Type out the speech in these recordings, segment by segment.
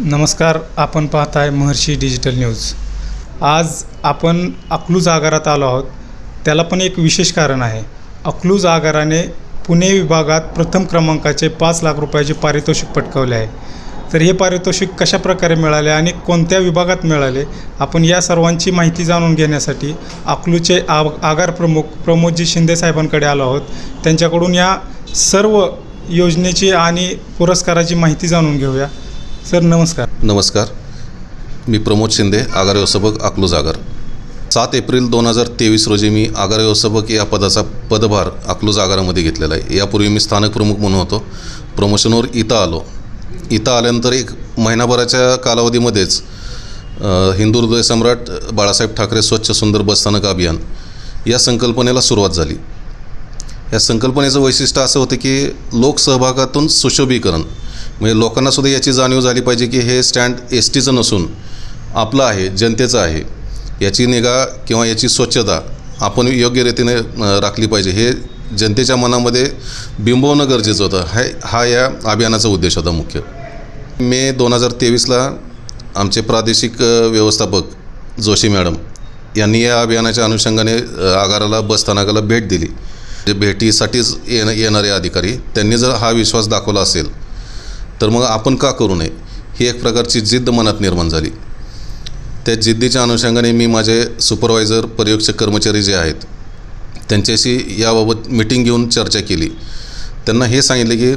नमस्कार आपण पाहत आहे महर्षी डिजिटल न्यूज. आज आपण अकलूज आगारात आलो आहोत. त्याला पण एक विशेष कारण आहे. अकलूज आगाराने पुणे विभागात प्रथम क्रमांकाचे पाच लाख रुपयाचे पारितोषिक पटकवले आहे. तर हे पारितोषिक कशा प्रकारे मिळाले आणि कोणत्या विभागात मिळाले आपण या सर्वांची माहिती जाणून घेण्यासाठी अकलूचे आग आगार प्रमुख प्रमोदजी शिंदे साहेबांकडे आलो आहोत. त्यांच्याकडून या सर्व योजनेची आणि पुरस्काराची माहिती जाणून घेऊया. सर नमस्कार. नमस्कार. मी प्रमोद शिंदे आगार व्यवस्थापक अकलूज आगार. सात एप्रिल दोन हजार तेवीस रोजी मी आगार व्यवस्थापक या पदाचा पदभार अकलूज आगारामध्ये घेतलेला आहे. यापूर्वी मी स्थानक प्रमुख म्हणून होतो. प्रमोशनवर इथं आलो. इथं आल्यानंतर एक महिनाभराच्या कालावधीमध्येच अ, हिंदू हृदय सम्राट बाळासाहेब ठाकरे स्वच्छ सुंदर बसस्थानक अभियान या संकल्पनेला सुरुवात झाली. या संकल्पनेचं वैशिष्ट्य असं होतं की लोकसहभागातून सुशोभीकरण म्हणजे लोकांनासुद्धा याची जाणीव झाली पाहिजे की हे स्टँड एस टीचं नसून आपलं आहे जनतेचं आहे. याची निगा किंवा याची स्वच्छता आपण योग्य रीतीने राखली पाहिजे. हे जनतेच्या मनामध्ये बिंबवणं गरजेचं होतं. हा हा या अभियानाचा उद्देश होता मुख्य. मे दोन हजार तेवीसला आमचे प्रादेशिक व्यवस्थापक जोशी मॅडम यांनी या अभियानाच्या अनुषंगाने आगाराला बसस्थानकाला भेट दिली. जे भेटीसाठीच येण येणारे अधिकारी त्यांनी जर हा विश्वास दाखवला असेल तर मग आपण का करू नये? ही एक प्रकारची जिद्द मनात निर्माण झाली. त्या जिद्दीच्या अनुषंगाने मी माझे सुपरवायझर पर्यवेक्षक कर्मचारी जे आहेत त्यांच्याशी याबाबत मिटिंग घेऊन चर्चा केली. त्यांना हे सांगितले की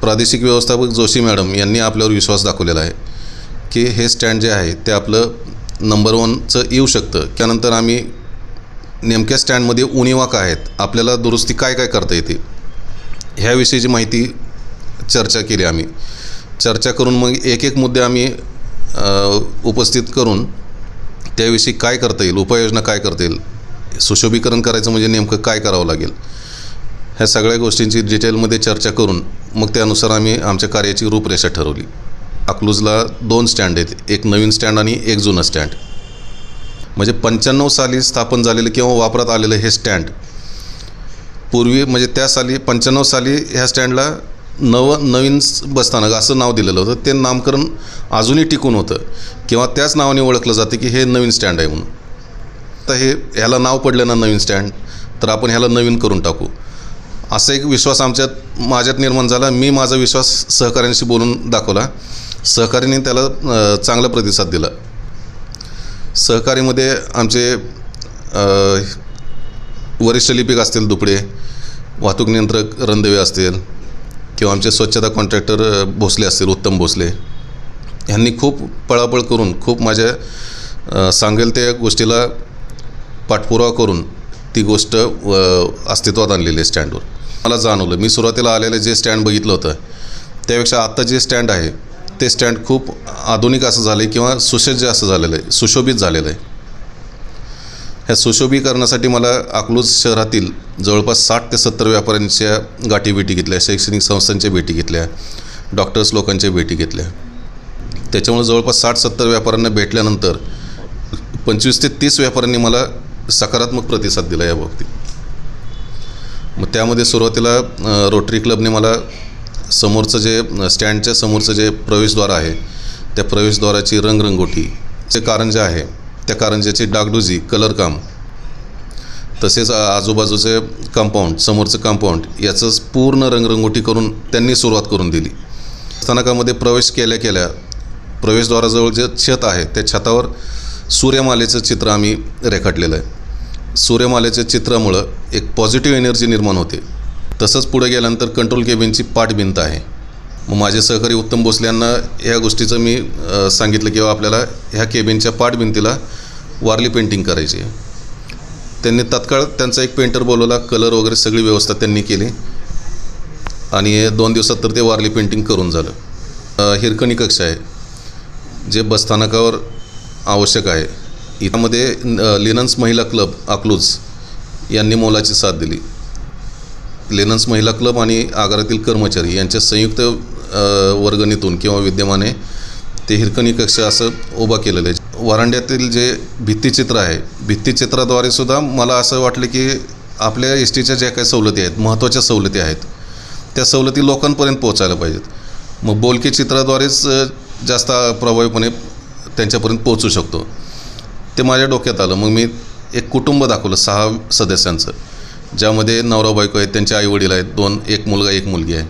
प्रादेशिक व्यवस्थापक जोशी मॅडम यांनी आपल्यावर विश्वास दाखवलेला आहे की हे स्टँड जे आहे ते आपलं नंबर वनचं येऊ शकतं. त्यानंतर आम्ही नेमक्या स्टँडमध्ये उणिवा काय आहेत आपल्याला दुरुस्ती काय काय करता येते ह्याविषयीची माहिती चर्चा केली आम्ही. चर्चा करून मग एक एक मुद्दे आम्ही उपस्थित करून त्याविषयी काय करता येईल उपाययोजना काय करता येईल सुशोभीकरण करायचं म्हणजे नेमकं काय करावं लागेल ह्या सगळ्या गोष्टींची डिटेलमध्ये चर्चा करून मग त्यानुसार आम्ही आमच्या कार्याची रूपरेषा ठरवली. अकलूजला दोन स्टँड आहेत एक नवीन स्टँड आणि एक जुनं स्टँड. म्हणजे पंच्याण्णव साली स्थापन झालेलं किंवा वापरात आलेलं हे स्टँड. पूर्वी म्हणजे त्या साली पंच्याण्णव साली ह्या स्टँडला नव नवीन बसस्थानक असं नाव दिलेलं होतं. ते नामकरण अजूनही टिकून होतं. किंवा त्याच नावाने ओळखलं जातं की हे नवीन स्टँड आहे म्हणून. तर हे ह्याला नाव पडलं ना नवीन स्टँड तर आपण ह्याला नवीन करून टाकू. असा एक विश्वास आमच्यात माझ्यात निर्माण झाला. मी माझा विश्वास सहकाऱ्यांशी बोलून दाखवला. सहकाऱ्यांनी त्याला चांगला प्रतिसाद दिला. सहकारीमध्ये आमचे वरिष्ठ लिपिक असतील दुपडे वाहतूक नियंत्रक रणदेवे असतील किंवा आमचे स्वच्छता कॉन्ट्रॅक्टर भोसले असतील उत्तम भोसले. ह्यांनी खूप पळापळ करून खूप माझ्या सांगेल त्या गोष्टीला पाठपुरावा करून ती गोष्ट अस्तित्वात आणलेली आहे स्टँडवर मला जाणवलं मी सुरुवातीला आलेलं जे स्टँड बघितलं होतं त्यापेक्षा आत्ता जे स्टँड आहे ते स्टँड खूप आधुनिक असं झालं आहे किंवा सुसज्ज असं झालेलं आहे सुशोभित झालेलं आहे. ह्या सुशोभीकरणासाठी मला अकलूज शहरातील जवळपास साठ ते सत्तर व्यापाऱ्यांच्या गाठी भेटी घेतल्या शैक्षणिक संस्थांच्या भेटी घेतल्या डॉक्टर्स लोकांच्या भेटी घेतल्या. त्याच्यामुळे जवळपास साठ सत्तर व्यापाऱ्यांना भेटल्यानंतर पंचवीस ते तीस व्यापाऱ्यांनी मला सकारात्मक प्रतिसाद दिला या बाबतीत. मग त्यामध्ये सुरुवातीला रोटरी क्लबने मला समोरचं जे स्टँडच्या समोरचं जे प्रवेशद्वार आहे त्या प्रवेशद्वाराची रंगरंगोटी जे कारंजा आहे त्या कारंजाची डागडुजी कलरकाम तसेच आजूबाजूचे कंपाऊंड समोरचं कंपाऊंड याचंच पूर्ण रंगरंगोटी करून त्यांनी सुरुवात करून दिली. स्थानकामध्ये प्रवेश केल्या केल्या प्रवेशद्वाराजवळ जे छत आहे त्या छतावर सूर्यमालेचं चित्र आम्ही रेखाटलेलं आहे. सूर्यमालेच्या चित्रामुळं एक पॉझिटिव्ह एनर्जी निर्माण होते. तसंच पुढे गेल्यानंतर कंट्रोल केबिनची पाठभिंत आहे. मग माझे सहकारी उत्तम भोसले यांना ह्या गोष्टीचं मी सांगितलं किंवा आपल्याला ह्या केबिनच्या पाठभिंतीला वारली पेंटिंग करायची. आहे त्यांनी तत्काळ त्यांचा एक पेंटर बोलवला कलर वगैरे सगळी व्यवस्था त्यांनी केली. आणि दोन दिवसात तर ते वारली पेंटिंग करून झालं. हिरकणी कक्ष आहे जे बसस्थानकावर आवश्यक आहे. यामध्ये लिनन्स महिला क्लब अकलूज यांनी मोलाची साथ दिली. लेनन्स महिला क्लब आणि आगारातील कर्मचारी यांच्या संयुक्त वर्गणीतून किंवा विद्यमाने ते हिरकणी कक्ष असं उभा केलेलं आहे. वरांड्यातील जे भित्तिचित्र आहे भित्तिचित्राद्वारे सुद्धा मला असं वाटलं की आपल्या एस टीच्या ज्या काही सवलती आहेत महत्त्वाच्या सवलती आहेत त्या सवलती लोकांपर्यंत पोहोचायला पाहिजेत. मग बोलके चित्राद्वारेच जास्त प्रभावीपणे त्यांच्यापर्यंत पोहोचू शकतो. ते माझ्या डोक्यात आलं. मग मी एक कुटुंब दाखवलं सहा सदस्यांचं ज्यामध्ये नवरा बायको आहेत त्यांचे आईवडील आहेत दोन एक मुलगा एक मुलगी आहे.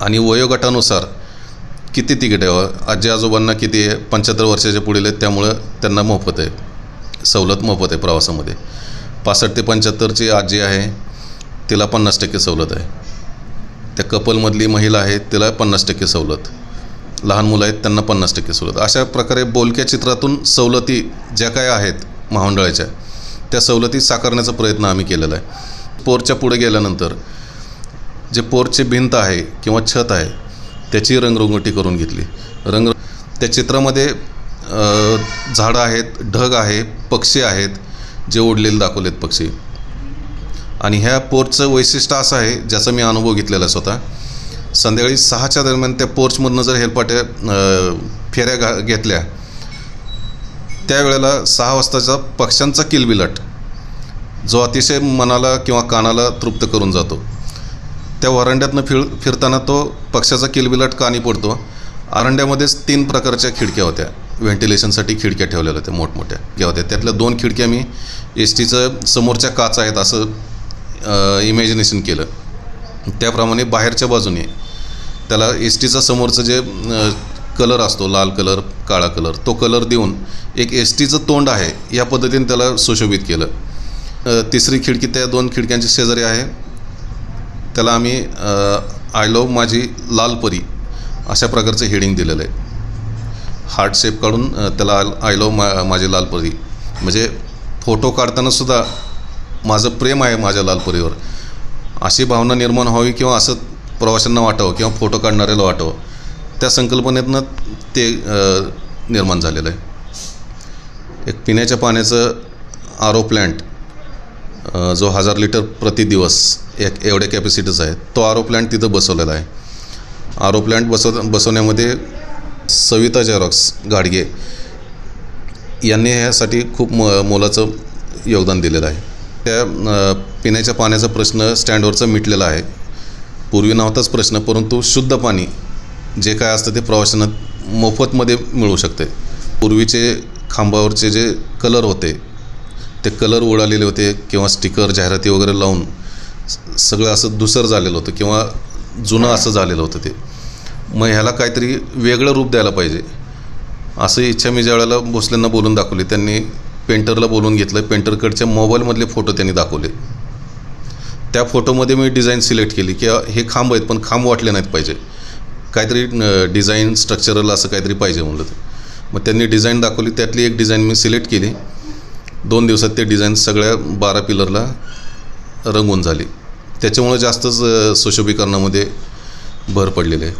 आणि वयोगटानुसार किती तिकीट आहे? आजी आजोबांना किती आहे? पंच्याहत्तर वर्षाच्या पुढील आहेत त्यामुळं त्यांना मोफत आहे. सवलत मोफत आहे प्रवासामध्ये. पासष्ट ते पंच्याहत्तरची आजी आहे तिला पन्नास टक्के सवलत आहे. त्या कपलमधली महिला आहे तिला पन्नास टक्के सवलत. लहान मुलं आहेत त्यांना पन्नास टक्के सवलत. अशा प्रकारे बोलक्या चित्रातून सवलती ज्या काय आहेत महामंडळाच्या त्या सवलती साकारण्याचा प्रयत्न आम्ही केलेला आहे. पोरच्या पुढे गेल्यानंतर जे पोरची भिंत आहे किंवा छत आहे त्याची रंगरंगोटी करून घेतली. रंग त्या चित्रामध्ये झाडं आहेत ढग आहे पक्षी आहेत जे ओढलेले दाखवलेत पक्षी. आणि ह्या पोर्चचं वैशिष्ट्य असं आहे ज्याचा मी अनुभव घेतलेला स्वतः. संध्याकाळी सहाच्या दरम्यान त्या पोर्चमधनं जर हेलपाट्या फेऱ्या घा घेतल्या त्यावेळेला सहा वाजताचा पक्ष्यांचा किलबिलाट जो अतिशय मनाला किंवा कानाला तृप्त करून जातो. त्या वरांड्यातनं फिर फिरताना तो पक्षाचा किलबिलाट कानी पडतो. आरंड्यामध्येच तीन प्रकारच्या खिडक्या होत्या. व्हेंटिलेशनसाठी खिडक्या ठेवलेल्या होत्या मोठमोठ्या. खिडक्या होत्या. त्यातल्या दोन खिडक्या मी एस टीचं समोरच्या काच आहेत असं इमॅजिनेशन केलं. त्याप्रमाणे बाहेरच्या बाजूने त्याला एस टीचा समोरचं जे कलर असतो लाल कलर काळा कलर तो कलर देऊन एक एस टीचं तोंड आहे या पद्धतीने त्याला सुशोभित केलं. तिसरी खिडकी त्या दोन खिडक्यांची शेजारी आहे. त्याला आम्ही आय लव माझी लाल परी अशा प्रकारचं हेडिंग दिलेलं आहे. हार्ट शेप काढून त्याला आय लव मा माझी लाल परी म्हणजे फोटो काढतानासुद्धा माझं प्रेम आहे माझ्या लाल परीवर अशी भावना निर्माण व्हावी किंवा असं प्रवाशांना वाटावं किंवा फोटो काढणाऱ्याला वाटावं त्या संकल्पनेतनं ते निर्माण झालेलं आहे. एक पिण्याच्या पाण्याचं आरो ओ प्लॅन्ट जो हजार लिटर प्रति दिवस एक एवढ्या कॅपॅसिटीचा आहे तो आरो प्लॅन्ट तिथं बसवलेला आहे. आरो प्लॅन्ट बसव बसवण्यामध्ये सविता झेरॉक्स गाडगे यांनी ह्यासाठी खूप म मोलाचं योगदान दिलेलं आहे. त्या पिण्याच्या पाण्याचा प्रश्न स्टँडवरचा मिटलेला आहे. पूर्वी नव्हताच प्रश्न परंतु शुद्ध पाणी जे काय असतं ते प्रवाशांना मोफतमध्ये मिळू शकते. पूर्वीचे खांबावरचे जे कलर होते ते कलर उडालेले होते किंवा स्टिकर जाहिराती वगैरे लावून सगळं असं दुसर झालेलं होतं किंवा जुनं असं झालेलं होतं ते. मग ह्याला काहीतरी वेगळं रूप द्यायला पाहिजे. असं इच्छा मी ज्या वेळेला भोसलेंना बोलून दाखवली त्यांनी पेंटरला बोलून घेतलं पेंटरकडच्या मोबाईलमधले फोटो त्यांनी दाखवले. त्या फोटोमध्ये मी डिझाईन सिलेक्ट केली की हे खांब आहेत पण खांब वाटले नाहीत पाहिजे. काहीतरी डिझाईन स्ट्रक्चरल असं काहीतरी पाहिजे म्हणलं ते मग त्यांनी डिझाईन दाखवली त्यातली एक डिझाईन मी सिलेक्ट केली. दोन दिवसात ते डिझाईन सगळ्या बारा पिलरला रंगवून झाली. त्याच्यामुळे जास्तच सुशोभीकरणामध्ये भर पडलेली आहे.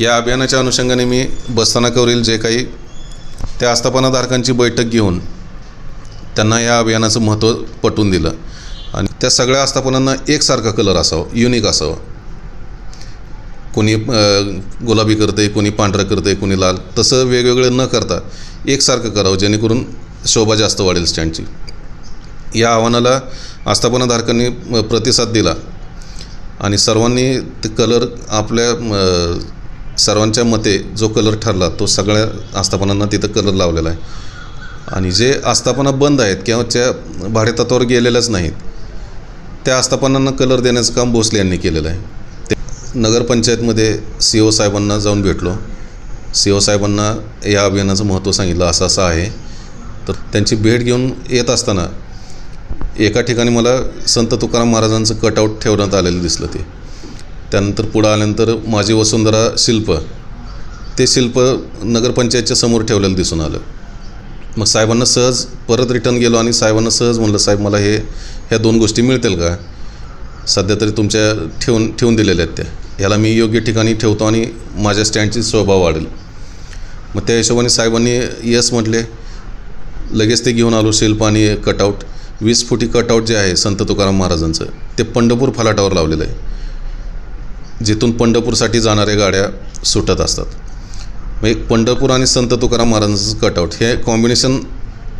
या अभियानाच्या अनुषंगाने मी बसस्थानकावरील जे काही त्या आस्थापनाधारकांची बैठक घेऊन त्यांना या अभियानाचं महत्त्व पटवून दिलं. आणि त्या सगळ्या आस्थापनांना एकसारखा कलर असावा युनिक असावं. कोणी गुलाबी करते आहे कोणी पांढरं करते आहे कोणी लाल तसं वेगवेगळं न करता एकसारखं करावं जेणेकरून शोभा जास्त वाढेल स्टँडची या आव्हानाला आस्थापनाधारकांनी प्रतिसाद दिला. आणि सर्वांनी ते कलर आपल्या सर्वांच्या मते जो कलर ठरला तो सगळ्या आस्थापनांना तिथं कलर लावलेला आहे. आणि जे आस्थापना बंद आहेत किंवा त्या भाडेतत्वावर गेलेल्याच नाहीत त्या आस्थापनांना कलर देण्याचं काम भोसले यांनी केलेलं आहे. ते नगरपंचायतमध्ये सी ओ साहेबांना जाऊन भेटलो. सी ओ साहेबांना या अभियानाचं महत्त्व सांगितलं असं असं आहे. तर त्यांची भेट घेऊन येत असताना एका ठिकाणी मला संत तुकाराम महाराजांचं कटआउट ठेवण्यात आलेलं दिसलं ते. त्यानंतर पुढं आल्यानंतर माझी वसुंधरा शिल्प ते शिल्प नगरपंचायतच्या समोर ठेवलेलं दिसून आलं. मग साहेबांना सहज परत रिटर्न गेलो आणि साहेबांना सहज म्हणलं साहेब मला हे ह्या दोन गोष्टी मिळतील का? सध्या तरी तुमच्या ठेवून ठेवून दिलेल्या आहेत त्या. ह्याला मी योग्य ठिकाणी ठेवतो आणि माझ्या स्टँडची स्वभाव वाढेल. मग त्या हिशोबाने साहेबांनी यस म्हटले. लगेच ते घेऊन आलो शिल्प आणि कटआउट वीस फुटी कटआउट जे आहे संत तुकाराम महाराजांचं ते पंढरपूर फलाटावर लावलेलं आहे. जिथून पंढरपूरसाठी जाणाऱ्या गाड्या सुटत असतात. म्हणजे पंढरपूर आणि संत तुकाराम महाराजांचं कटआउट हे कॉम्बिनेशन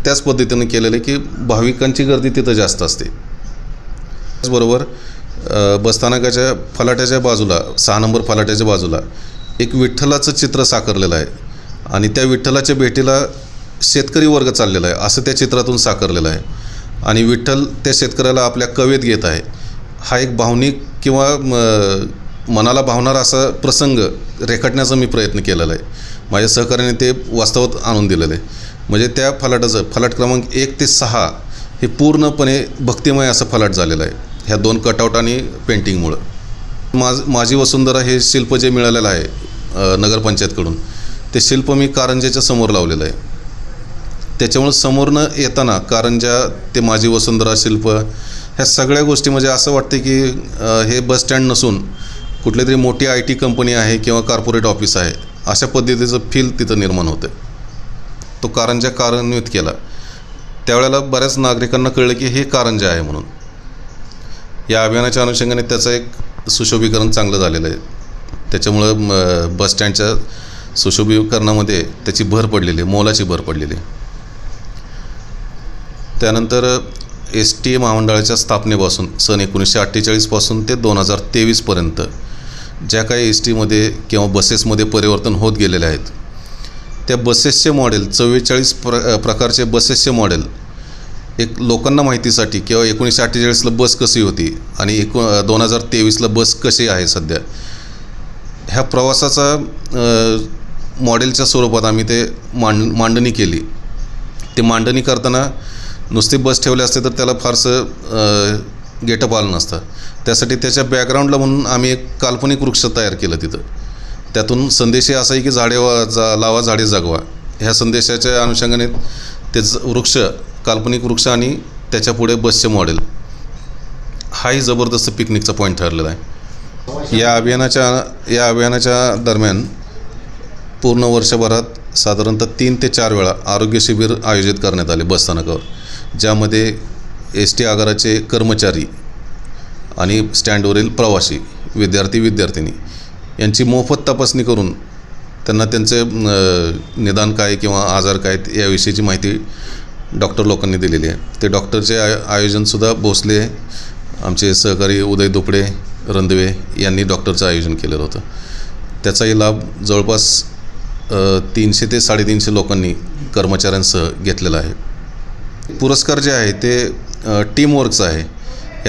त्याच पद्धतीनं केलेलं आहे की भाविकांची गर्दी तिथं जास्त असते. त्याचबरोबर बसस्थानकाच्या फलाट्याच्या बाजूला सहा नंबर फलाट्याच्या बाजूला एक विठ्ठलाचं चित्र साकारलेलं आहे आणि त्या विठ्ठलाच्या भेटीला शेतकरी वर्ग चाललेला आहे असं त्या चित्रातून साकारलेलं आहे. आणि विठ्ठल त्या शेतकऱ्याला आपल्या कवेत घेत आहे. हा एक भावनिक किंवा म, मनाला भावणारा असा प्रसंग रेखाटण्याचा मी प्रयत्न केलेला आहे. माझ्या सहकार्याने ते वास्तवात आणून दिलेलं आहे. म्हणजे त्या फलाटाचं फलाट क्रमांक एक ते सहा हे पूर्णपणे भक्तिमय असं फलाट झालेलं आहे. ह्या दोन कटआउट आणि पेंटिंगमुळं. माझ माझी वसुंधरा हे शिल्प जे मिळालेलं आहे नगरपंचायतकडून ते शिल्प मी कारंजेच्या समोर लावलेलं आहे. त्याच्यामुळं समोरनं येताना कारंजा ते माझी वसुंधरा शिल्प ह्या सगळ्या गोष्टी म्हणजे असं वाटते की हे बस स्टँड नसून कुठली तरी मोठी आय टी कंपनी आहे किंवा कॉर्पोरेट ऑफिस आहे अशा पद्धतीचं फील तिथं निर्माण होतं. तो कारंजा कार्यान्वित केला. त्यावेळेला बऱ्याच नागरिकांना कळलं की हे कारंजा आहे म्हणून. या अभियानाच्या अनुषंगाने त्याचं एक सुशोभीकरण चांगलं झालेलं आहे. त्याच्यामुळं बसस्टँडच्या बस स्टँडच्या सुशोभीकरणामध्ये त्याची भर पडलेली आहे मोलाची भर पडलेली आहे. त्यानंतर एस टी महामंडळाच्या स्थापनेपासून सन एकोणीसशे अठ्ठेचाळीसपासून ते दोन हजार तेवीसपर्यंत ज्या काही एस टीमध्ये किंवा बसेसमध्ये परिवर्तन होत गेलेले आहेत. त्या बसेसचे मॉडेल चव्वेचाळीस प्र प्रकारचे बसेसचे मॉडेल एक लोकांना माहितीसाठी किंवा एकोणीसशे अठ्ठेचाळीसला बस कशी होती आणि एको दोन हजार तेवीसला बस कशी आहे सध्या ह्या प्रवासाचा मॉडेलच्या स्वरूपात आम्ही ते मांड मांडणी केली. ते मांडणी करताना नुसती बस ठेवले असते तर त्याला फारसं गेटअप आलं नसतं. त्यासाठी त्याच्या बॅकग्राऊंडला म्हणून आम्ही एक काल्पनिक वृक्ष तयार केलं तिथं. त्यातून संदेश असा आहे की झाडे वा जा लावा झाडे जगवा. ह्या संदेशाच्या अनुषंगाने ते वृक्ष काल्पनिक वृक्ष आणि त्याच्या पुढे बसचे मॉडेल हाही जबरदस्त पिकनिकचा पॉईंट ठरलेला आहे. या अभियानाच्या या अभियानाच्या दरम्यान पूर्ण वर्षभरात साधारणतः तीन ते चार वेळा आरोग्य शिबिर आयोजित करण्यात आले बसस्थानकावर ज्यामध्ये एस टी आगाराचे कर्मचारी आणि स्टँडवरील प्रवासी विद्यार्थी विद्यार्थिनी यांची मोफत तपासणी करून त्यांना त्यांचे निदान काय किंवा आजार काय याविषयीची माहिती डॉक्टर लोकांनी दिलेली आहे. ते डॉक्टरचे आय आयोजनसुद्धा भोसले आमचे सहकारी उदय दुपडे रंधवे यांनी डॉक्टरचं आयोजन केलेलं होतं. त्याचाही लाभ जवळपास तीनशे ते साडेतीनशे लोकांनी कर्मचाऱ्यांसह घेतलेला आहे. पुरस्कार जे आहे ते टीमवर्कचं आहे.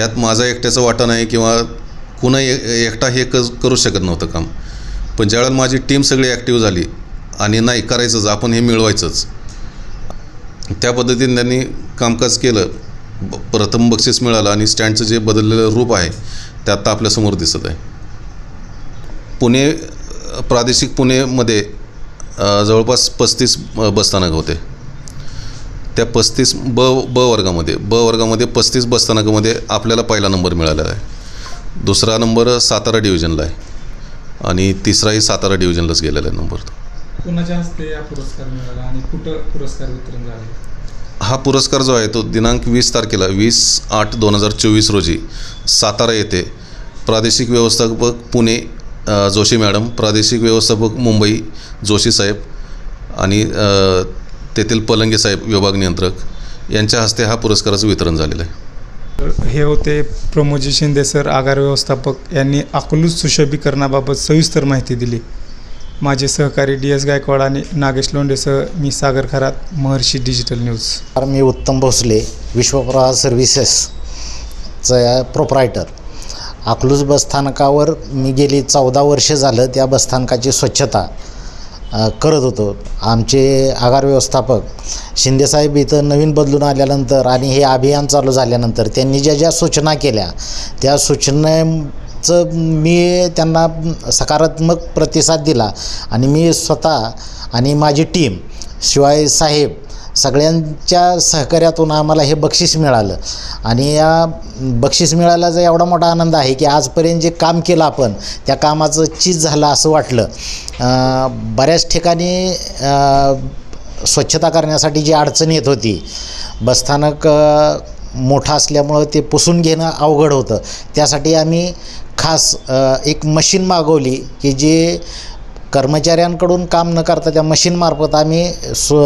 यात माझा एकट्याचा वाटा नाही किंवा कुणा ए- एकटा हे क करू शकत नव्हतं काम. पण ज्यावेळेला माझी टीम सगळी ॲक्टिव्ह झाली आणि नाही करायचंच आपण हे मिळवायचंच त्या पद्धतीने त्यांनी कामकाज केलं. ब- प्रथम बक्षीस मिळालं आणि स्टँडचं जे बदललेलं रूप आहे ते आत्ता आपल्यासमोर दिसत आहे. पुणे प्रादेशिक पुणेमध्ये जवळपास पस्तीस बसस्थानक होते. त्या पस्तीस ब ब वर्गामध्ये ब वर्गामध्ये पस्तीस बसस्थानकामध्ये आपल्याला पहिला नंबर मिळालेला आहे. दुसरा नंबर सातारा डिव्हिजनला आहे. आणि तिसराही सातारा डिव्हिजनलाच गेलेला आहे नंबर तो. कुणाच्या हस्ते हा पुरस्कार मिळाला आणि कुठं पुरस्कार वितरण झालं? हा पुरस्कार जो आहे तो दिनांक वीस तारखेला वीस आठ दोन हजार चोवीस रोजी सातारा येथे प्रादेशिक व्यवस्थापक पुणे जोशी मॅडम प्रादेशिक व्यवस्थापक मुंबई जोशी साहेब आणि तेथील पलंगे साहेब विभाग नियंत्रक यांच्या हस्ते हा पुरस्काराचं वितरण झालेलं आहे. हे होते प्रमोदजी शिंदे सर आगार व्यवस्थापक यांनी अकलूज सुशोभीकरणाबाबत सविस्तर माहिती दिली. माझे सहकारी डी एस गायकवाड आणि नागेश लोंडेसह मी सागर खरात महर्षी डिजिटल न्यूज. मी उत्तम भोसले विश्वप्रवाह सर्व्हिसेसचा प्रोप्रायटर. अकलूज बसस्थानकावर मी गेली चौदा वर्ष झालं त्या बसस्थानकाची स्वच्छता. करत होतो. आमचे आगार व्यवस्थापक शिंदेसाहेब इथं नवीन बदलून आल्यानंतर आणि हे अभियान चालू झाल्यानंतर त्यांनी ज्या ज्या सूचना केल्या त्या सूचनेचं मी त्यांना सकारात्मक प्रतिसाद दिला आणि मी स्वतः आणि माझी टीम शिवाय साहेब सगळ्यांच्या सहकार्यातून आम्हाला हे बक्षीस मिळालं. आणि या बक्षीस मिळाल्याचा एवढा मोठा आनंद आहे की आजपर्यंत जे काम केलं आपण त्या कामाचं चीज झालं असं वाटलं. बऱ्याच ठिकाणी स्वच्छता करण्यासाठी जी अडचण येत होती बसस्थानक मोठं असल्यामुळं ते पुसून घेणं अवघड होतं. त्यासाठी आम्ही खास एक मशीन मागवली की जे कर्मचाऱ्यांकडून काम न करता त्या मशीनमार्फत आम्ही स्व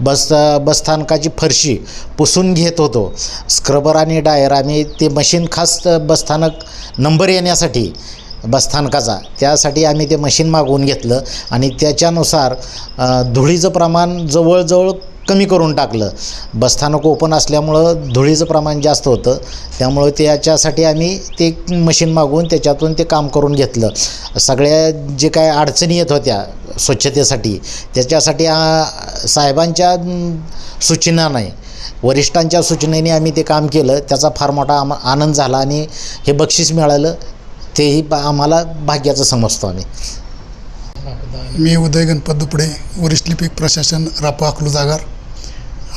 बस बसस्थानकाची फरशी पुसून घेत होतो. स्क्रबर आणि डायर आम्ही ते मशीन खास बसस्थानक नंबर येण्यासाठी बसस्थानकाचा त्यासाठी आम्ही ते मशीन मागवून घेतलं आणि त्याच्यानुसार धुळीचं प्रमाण जवळजवळ कमी करून टाकलं. बसस्थानक ओपन असल्यामुळं धुळीचं प्रमाण जास्त होतं. त्यामुळं त्याच्यासाठी आम्ही ते मशीन मागवून त्याच्यातून ते काम करून घेतलं. सगळ्या जे काय अडचणी येत होत्या स्वच्छतेसाठी त्याच्यासाठी साहेबांच्या सूचना नाही. वरिष्ठांच्या सूचनेने आम्ही ते काम केलं. त्याचा फार मोठा आम आनंद झाला आणि हे बक्षीस मिळालं. तेही बा आम्हाला भाग्याचं समजतो आम्ही. मी उदय गणपत दुपडे वरिष्ठ लिपिक प्रशासन रापा अकलू जागार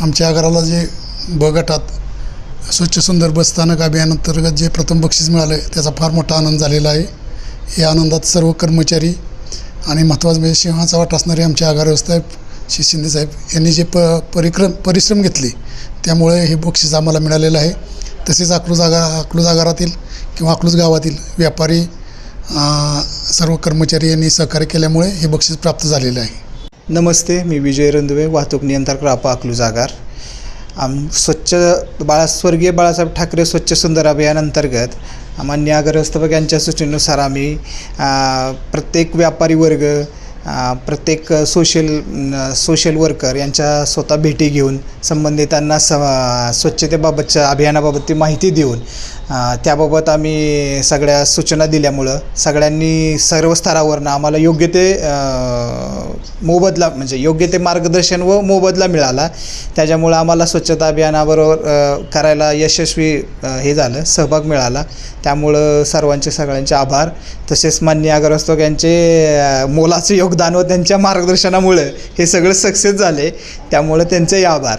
आमच्या आगाराला जे ब गटात स्वच्छ सुंदर बस स्थानक अभियानांतर्गत जे प्रथम बक्षीस मिळालं आहे त्याचा फार मोठा आनंद झालेला आहे. या आनंदात सर्व कर्मचारी आणि महत्त्वाचं म्हणजे सिंहाचा वाट असणारे आमचे आगार व्यवस्थापक श्री शिंदेसाहेब यांनी जे प परिक्रम परिश्रम घेतले त्यामुळे हे बक्षीस आम्हाला मिळालेलं आहे. तसेच अकलूज आगा अकलूज आगारातील किंवा अकलूज गावातील व्यापारी सर्व कर्मचारी यांनी सहकार्य केल्यामुळे हे बक्षीस प्राप्त झालेलं आहे. नमस्ते मी विजय रंदवे वाहतूक नियंत्रक रापा अकलू जागार आम स्वच्छ बाळा स्वर्गीय बाळासाहेब ठाकरे स्वच्छ सुंदर अभियानांतर्गत मान्य आगार यांच्या सूचनेनुसार आम्ही प्रत्येक व्यापारी वर्ग प्रत्येक सोशल सोशल वर्कर यांच्या स्वतः भेटी घेऊन संबंधितांना स स्वच्छतेबाबतच्या अभियानाबाबतची माहिती देऊन त्याबाबत आम्ही सगळ्या सूचना दिल्यामुळं सगळ्यांनी सर्व स्तरावरनं आम्हाला योग्य ते मोबदला म्हणजे योग्य ते मार्गदर्शन व मोबदला मिळाला. त्याच्यामुळं आम्हाला स्वच्छता अभियानाबरोबर करायला यशस्वी हे झालं सहभाग मिळाला. त्यामुळं सर्वांचे सगळ्यांचे आभार. तसेच मान्य अगरस्तोक यांचे मोलाचे योग योगदान व त्यांच्या मार्गदर्शनामुळं हे सगळं सक्सेस झाले. त्यामुळं त्यांचे आभार.